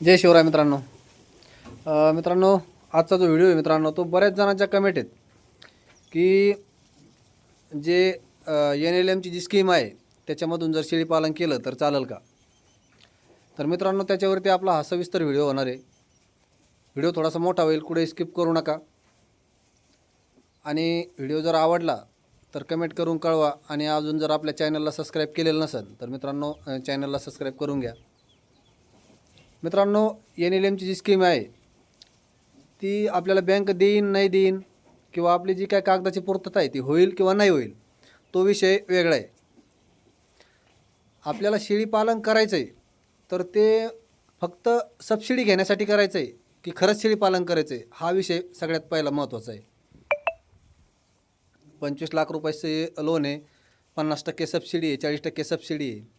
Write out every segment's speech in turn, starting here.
जय शिवराय मित्रांनो. मित्रांनो आजचा जो व्हिडिओ आहे मित्रांनो तो बऱ्याच जणांच्या कमेंट आहेत की जे एन एल एमची जी स्कीम आहे त्याच्यामधून जर शेळीपालन केलं तर चालेल का? तर मित्रांनो त्याच्यावरती आपला हा सविस्तर व्हिडिओ होणार आहे. व्हिडिओ थोडासा मोठा होईल कुठे स्किप करू नका. आणि व्हिडिओ जर आवडला तर कमेंट करून कळवा. आणि अजून जर आपल्या चॅनलला सबस्क्राईब केलेलं नसेल तर मित्रांनो चॅनलला सबस्क्राईब करून घ्या. मित्रांनो एन एल एमची जी स्कीम आहे ती आपल्याला बँक देईन नाही देईन किंवा आपली जी काय कागदाची पूर्तता आहे ती होईल किंवा नाही होईल तो विषय वेगळा आहे. आपल्याला शेळीपालन करायचं आहे तर ते फक्त सबसिडी घेण्यासाठी करायचं आहे की खरंच शेळीपालन करायचं आहे हा विषय सगळ्यात पहिला महत्त्वाचा आहे. पंचवीस लाख रुपयाचे लोन आहे पन्नास टक्के सबसिडी आहे चाळीस टक्के सबसिडी आहे.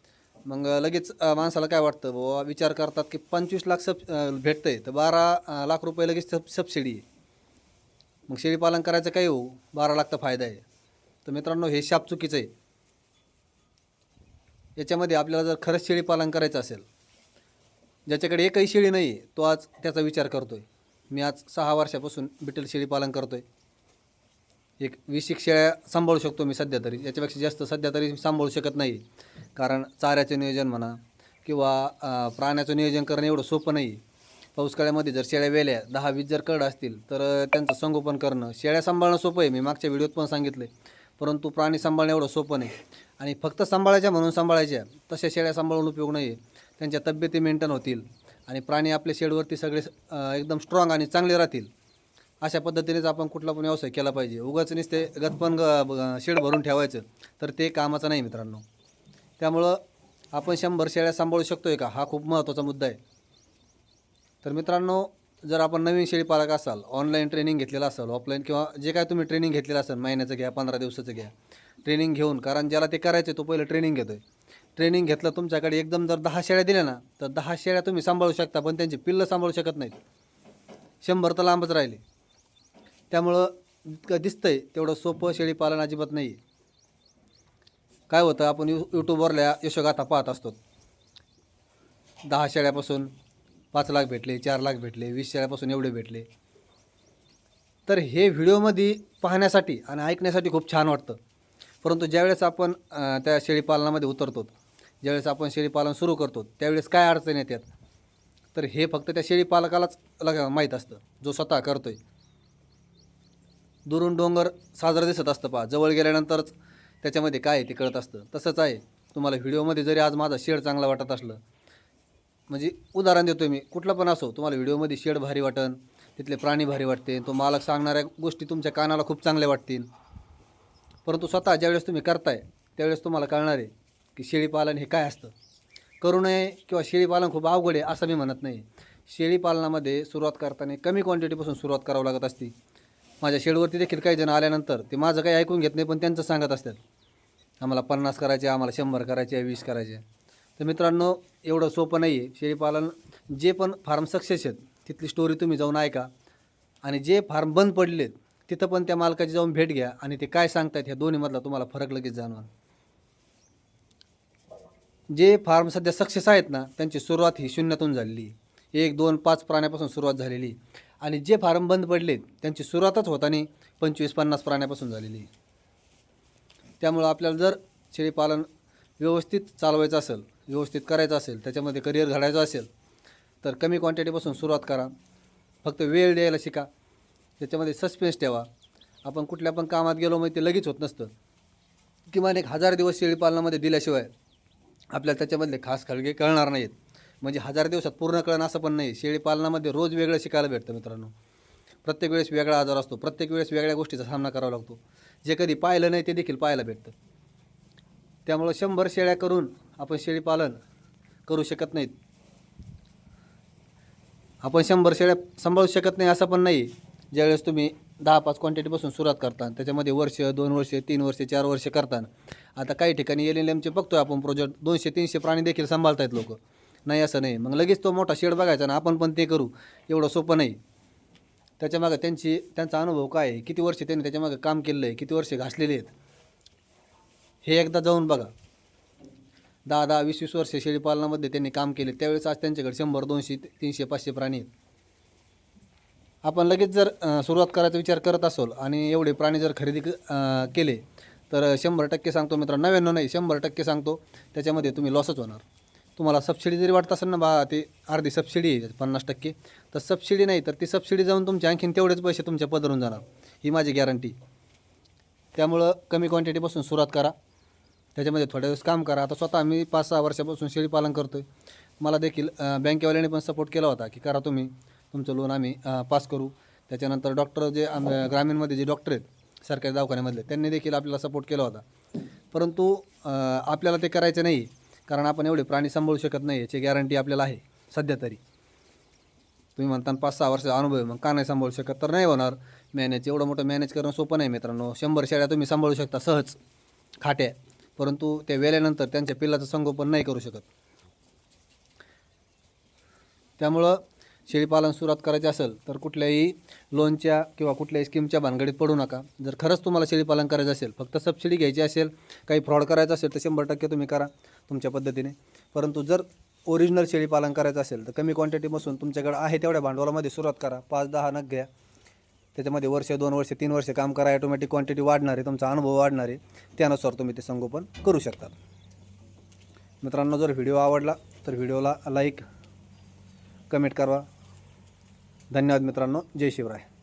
मग लगेच अ, माणसाला काय वाटतं बाबा विचार करतात की पंचवीस लाख सब भेटतं आहे तर बारा अ, लाख रुपये लगेच सब सबसिडी. आहे मग शेळीपालन करायचं काय हो? बारा लाख तर फायदा आहे. तर मित्रांनो हे शाप चुकीचं आहे. याच्यामध्ये आपल्याला जर खरंच शेळीपालन करायचं असेल ज्याच्याकडे एकही शेळी नाही आहे तो आज त्याचा विचार करतो आहे मी आज सहा वर्षापासून बिटल शेळीपालन करतो आहे एक वीस एक शेळ्या सांभाळू शकतो मी सध्या तरी. याच्यापेक्षा जास्त सध्या तरी सांभाळू शकत नाही. कारण चाऱ्याचं नियोजन म्हणा किंवा प्राण्याचं नियोजन करणं एवढं सोपं नाही. पाऊसकाळ्यामध्ये जर शेळ्या वेल्या दहा वीस जर कड असतील तर त्यांचं संगोपन करणं शेळ्या सांभाळणं सोपं आहे. मी मागच्या व्हिडिओत पण सांगितलं परंतु प्राणी सांभाळणं एवढं सोपं नाही. आणि फक्त सांभाळायच्या म्हणून सांभाळायच्या तशा शेळ्या सांभाळून उपयोग नाही आहे त्यांच्या तब्येती मेंटेन होतील आणि प्राणी आपल्या शेडवरती सगळे एकदम स्ट्रॉंग आणि चांगले राहतील. अशा पद्धतीनेच आपण कुठला पण व्यवसाय केला पाहिजे. उगाच नुसते गतपण ग- शेड भरून ठेवायचं तर ते कामाचं नाही मित्रांनो. त्यामुळं आपण शंभर शेळ्या सांभाळू शकतो आहे का? हा खूप महत्त्वाचा मुद्दा आहे. तर मित्रांनो जर आपण नवीन शेळी पालक असाल ऑनलाईन ट्रेनिंग घेतलेलं असाल ऑफलाईन किंवा जे काय तुम्ही ट्रेनिंग घेतलेलं असाल महिन्याचं घ्या पंधरा दिवसाचं घ्या ट्रेनिंग घेऊन कारण ज्याला ते करायचं आहे तो पहिलं ट्रेनिंग घेतो आहे ट्रेनिंग घेतलं तुमच्याकडे एकदम जर दहा शेळ्या दिल्या ना तर दहा शेळ्या तुम्ही सांभाळू शकता पण त्यांची पिल्लं सांभाळू शकत नाहीत. शंभर तर लांबच राहिले. त्यामुळं दिसतं दिसतंय तेवढं सोपं शेळीपालन अजिबात नाही आहे काय होतं आपण यू यूट्यूबवरल्या यशोगाथा पाहत असतो. दहा शेळ्यापासून पाच लाख भेटले चार लाख भेटले वीस शेळ्यापासून एवढे भेटले. तर हे व्हिडिओमध्ये पाहण्यासाठी आणि ऐकण्यासाठी खूप छान वाटतं. परंतु ज्यावेळेस आपण त्या शेळीपालनामध्ये उतरतो ज्यावेळेस आपण शेळीपालन सुरू करतो त्यावेळेस काय अडचण येतात? तर हे फक्त त्या शेळीपालकालाच लग माहीत असतं जो स्वतः करतो आहे दुरून डोंगर साजरा दिसत असतं पहा. जवळ गेल्यानंतरच त्याच्यामध्ये काय आहे ते कळत असतं. तसंच आहे. तुम्हाला व्हिडिओमध्ये जरी आज माझा शेड चांगला वाटत असलं म्हणजे उदाहरण देतो मी. कुठलं पण असो तुम्हाला व्हिडिओमध्ये शेड भारी वाटन तिथले प्राणी भारी वाटते तो मालक सांगणाऱ्या गोष्टी तुमच्या कानाला खूप चांगल्या वाटतील. परंतु स्वतः ज्यावेळेस तुम्ही करताय त्यावेळेस तुम्हाला कळणार आहे की शेळीपालन हे काय असतं. करू नये किंवा शेळीपालन खूप अवघड आहे असं मी म्हणत नाही. शेळीपालनामध्ये सुरुवात करताना कमी क्वांटिटीपासून सुरुवात करावं लागत असते. माझ्या शेडवरती देखील काही जण आल्यानंतर ते माझं काही ऐकून घेत नाही पण त्यांचं सांगत असतात. आम्हाला पन्नास करायचे आम्हाला शंभर करायचे वीस करायचे. तर मित्रांनो एवढं सोपं नाही आहे शेळीपालन जे पण फार्म सक्सेस आहेत तिथली स्टोरी तुम्ही जाऊन ऐका. आणि जे फार्म बंद पडलेत तिथं पण त्या मालकाची जाऊन भेट घ्या आणि ते काय सांगतायत ह्या दोन्हीमधला तुम्हाला फरक लगेच जाणवा जे फार्म सध्या सक्सेस आहेत ना त्यांची सुरुवात ही शून्यातून झालेली. एक दोन पाच प्राण्यापासून सुरुवात झालेली. आणि जे फार्म बंद पडलेत त्यांची सुरुवातच होताना पंचवीस पन्नास प्राण्यापासून झालेली आहे. त्यामुळं आपल्याला जर शेळीपालन व्यवस्थित चालवायचं असेल व्यवस्थित करायचं असेल त्याच्यामध्ये करिअर घडायचं असेल तर कमी क्वांटिटीपासून सुरुवात करा. फक्त वेळ द्यायला शिका. त्याच्यामध्ये सस्पेन्स ठेवा. आपण कुठल्या पण कामात गेलो मग ते लगेच होत नसतं. किमान एक हजार दिवस शेळीपालनामध्ये दिल्याशिवाय आपल्याला त्याच्यामधले खास खळगे कळणार नाहीत. म्हणजे हजार दिवसात पूर्ण कळणं असं पण नाही. शेळीपालनामध्ये रोज वेगळं शिकायला भेटतं मित्रांनो. प्रत्येक वेळेस वेगळा आजार असतो. प्रत्येक वेळेस वेगळ्या गोष्टीचा सामना करावा लागतो. जे कधी पाहिलं नाही ते देखील पाहायला भेटतं. त्यामुळं शंभर शेळ्या करून आपण शेळीपालन करू शकत नाहीत. आपण शंभर शेळ्या सांभाळू शकत नाही असं पण नाही. ज्यावेळेस तुम्ही दहा पाच क्वांटिटीपासून सुरुवात करता त्याच्यामध्ये वर्ष दोन वर्ष तीन वर्ष चार वर्ष करता. आता काही ठिकाणी एल एल एमचे बघतोय आपण प्रोजेक्ट दोनशे तीनशे प्राणी देखील सांभाळतायत लोक. नाही असं नाही. मग लगेच तो मोठा शेड बघायचा ना आपण पण ते करू. एवढं सोपं नाही. त्याच्यामागं त्यांची त्यांचा अनुभव काय आहे? किती वर्ष त्यांनी त्याच्यामागं काम केलेलं आहे किती वर्ष घासलेले आहेत? हे एकदा जाऊन बघा. दहा दहा वीस वीस वर्ष शेळीपालनामध्ये त्यांनी काम केले. त्यावेळेस आज त्यांच्याकडे शंभर दोनशे तीनशे पाचशे प्राणी आहेत. आपण लगेच जर सुरुवात करायचा विचार करत असोल आणि एवढे प्राणी जर खरेदी क- केले तर शंभर टक्के सांगतो मित्रांनो नव्याण्णव नाही शंभर टक्के सांगतो त्याच्यामध्ये तुम्ही लॉसच होणार. तुम्हाला सबसिडी जरी वाटत असेल ना बा ते अर्धी सबसिडी आहे पन्नास टक्के. तर सबसिडी नाही तर ती सबसिडी जाऊन तुमचे आणखीन तेवढेच पैसे तुमच्या पदरून जाणार. ही माझी गॅरंटी त्यामुळं कमी क्वांटिटीपासून सुरुवात करा. त्याच्यामध्ये थोड्या दिवस काम करा. आता स्वतः मी पाच सहा वर्षापासून शेळीपालन करतो आहे मला देखील बँकेवाल्याने पण सपोर्ट केला होता की करा तुम्ही. तुमचं लोन आम्ही पास करू. त्याच्यानंतर डॉक्टर जे आम ग्रामीणमध्ये जे डॉक्टर आहेत सरकारी दवाखान्यामधले त्यांनी देखील आपल्याला सपोर्ट केला होता. परंतु आपल्याला ते करायचं नाही. कारण आपण एवढे प्राणी सांभाळू शकत नाही याची गॅरंटी आपल्याला आहे सध्या तरी. तुम्ही म्हणता पाच सहा वर्षाचा अनुभव आहे मग का नाही सांभाळू शकत? तर नाही होणार. मॅनेज एवढं मोठं मॅनेज करणं सोपं नाही मित्रांनो. शंभर शेळ्या तुम्ही सांभाळू शकता सहज. खाट्या. परंतु त्या वेल्यानंतर त्यांच्या पिल्लाचं संगोपन नाही करू शकत. त्यामुळं शेळीपालन सुरुवात करायची असेल तर कुठल्याही लोनच्या किंवा कुठल्याही स्कीमच्या भानगडीत पडू नका. जर खरंच तुम्हाला शेळीपालन करायचं असेल फक्त सबसिडी घ्यायची असेल काही फ्रॉड करायचं असेल तर शंभर टक्के तुम्ही करा तुमच्या पद्धतीने. परंतु जर ओरिजिनल शेळीपालन करायचं असेल तर कमी क्वांटिटीपासून तुमच्याकडे आहे तेवढ्या भांडवलामध्ये सुरुवात करा. पाच दहा नग घ्या. त्याच्यामध्ये वर्ष दोन वर्ष तीन वर्ष काम करा ॲटोमॅटिक क्वांटिटी वाढणार आहे तुमचा अनुभव वाढणार. आहे त्यानुसार तुम्ही ते संगोपन करू शकता. मित्रांनो जर व्हिडिओ आवडला तर व्हिडिओला लाईक कमेंट करा. धन्यवाद मित्रांनो. जय शिवराय.